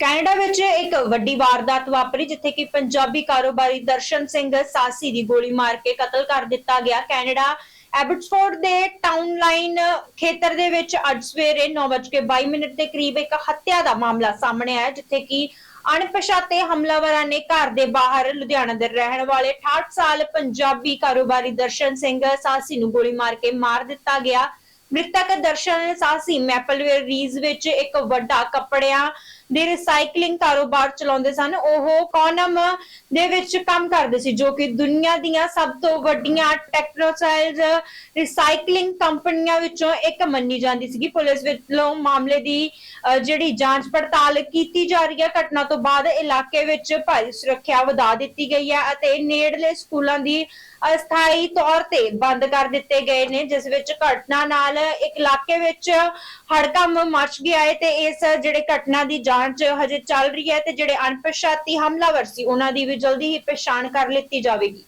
Canada ਵਿੱਚ ਇੱਕ ਵੱਡੀ ਵਾਰਦਾਤ ਵਾਪਰੀ, ਜਿੱਥੇ ਕਿ ਪੰਜਾਬੀ ਕਾਰੋਬਾਰੀ ਦਰਸ਼ਨ ਸਿੰਘ ਸਾਸੀ ਦੀ ਗੋਲੀ ਮਾਰ ਕੇ ਕਤਲ ਕਰ ਦਿੱਤਾ ਗਿਆ। ਕੈਨੇਡਾ ਐਬਟਸਫੋਰਡ ਦੇ ਟਾਊਨ ਲਾਈਨ ਖੇਤਰ ਦੇ ਵਿੱਚ ਅੱਜ ਸਵੇਰੇ 9:22 ਮਿੰਟ ਦੇ ਕਰੀਬ ਇੱਕ ਹੱਤਿਆ ਦਾ ਮਾਮਲਾ ਸਾਹਮਣੇ ਆਇਆ, ਜਿੱਥੇ ਕਿ ਅਣਪਛਾਤੇ ਹਮਲਾਵਰਾਂ ਨੇ ਘਰ ਦੇ ਬਾਹਰ ਲੁਧਿਆਣਾ ਦੇ ਰਹਿਣ ਵਾਲੇ 68 ਸਾਲ ਪੰਜਾਬੀ ਕਾਰੋਬਾਰੀ ਦਰਸ਼ਨ ਸਿੰਘ ਸਾਸੀ ਨੂੰ ਗੋਲੀ ਮਾਰ ਕੇ ਮਾਰ ਦਿੱਤਾ ਗਿਆ। ਮ੍ਰਿਤਕ ਦਰਸ਼ਨ ਸਾਸੀ ਮੈਪਲਵੇਅਰ ਰੀਜ਼ ਵਿੱਚ ਇੱਕ ਵੱਡਾ ਕੱਪੜਿਆਂ ਦੇ ਰੀਸਾਈਕਲਿੰਗ ਕਾਰੋਬਾਰ ਚਲਾਉਂਦੇ ਸਨ, ਉਹ ਕੋਨਮ ਦੇ ਵਿੱਚ ਕੰਮ ਕਰਦੇ ਸੀ, ਜੋ ਕਿ ਦੁਨੀਆ ਦੀਆਂ ਸਭ ਤੋਂ ਵੱਡੀਆਂ ਟੈਕਨੋਸਾਈਲਸ ਰੀਸਾਈਕਲਿੰਗ ਕੰਪਨੀਆਂ ਵਿੱਚੋਂ ਇੱਕ ਮੰਨੀ ਜਾਂਦੀ ਸੀਗੀ। ਪੁਲਿਸ ਵੱਲੋਂ ਮਾਮਲੇ ਦੀ ਜਿਹੜੀ ਜਾਂਚ ਪੜਤਾਲ ਕੀਤੀ ਜਾ ਰਹੀ ਹੈ, ਘਟਨਾ ਤੋਂ ਬਾਅਦ ਇਲਾਕੇ ਵਿੱਚ ਭਾਰੀ ਸੁਰੱਖਿਆ ਵਧਾ ਦਿੱਤੀ ਗਈ ਹੈ ਅਤੇ ਨੇੜਲੇ ਸਕੂਲਾਂ ਦੀ ਅਸਥਾਈ ਤੌਰ ਤੇ ਬੰਦ ਕਰ ਦਿੱਤੇ ਗਏ ਨੇ, ਜਿਸ ਵਿੱਚ ਘਟਨਾ ਨਾਲ ਇਲਾਕੇ ਵਿੱਚ ਹੜਕੰਮ ਮਚ ਗਿਆ ਹੈ ਤੇ ਇਸ, ਜਿਹੜੇ ਘਟਨਾ ਦੀ ਜਾਂਚ ਜਾਂਚ ਹਜੇ ਚੱਲ ਰਹੀ ਹੈ ਤੇ ਜਿਹੜੇ ਅਣਪਛਾਤੀ ਹਮਲਾਵਰ ਸੀ, ਉਹਨਾਂ ਦੀ ਵੀ ਜਲਦੀ ਹੀ ਪਛਾਣ ਕਰ ਲਿੱਤੀ ਜਾਵੇਗੀ।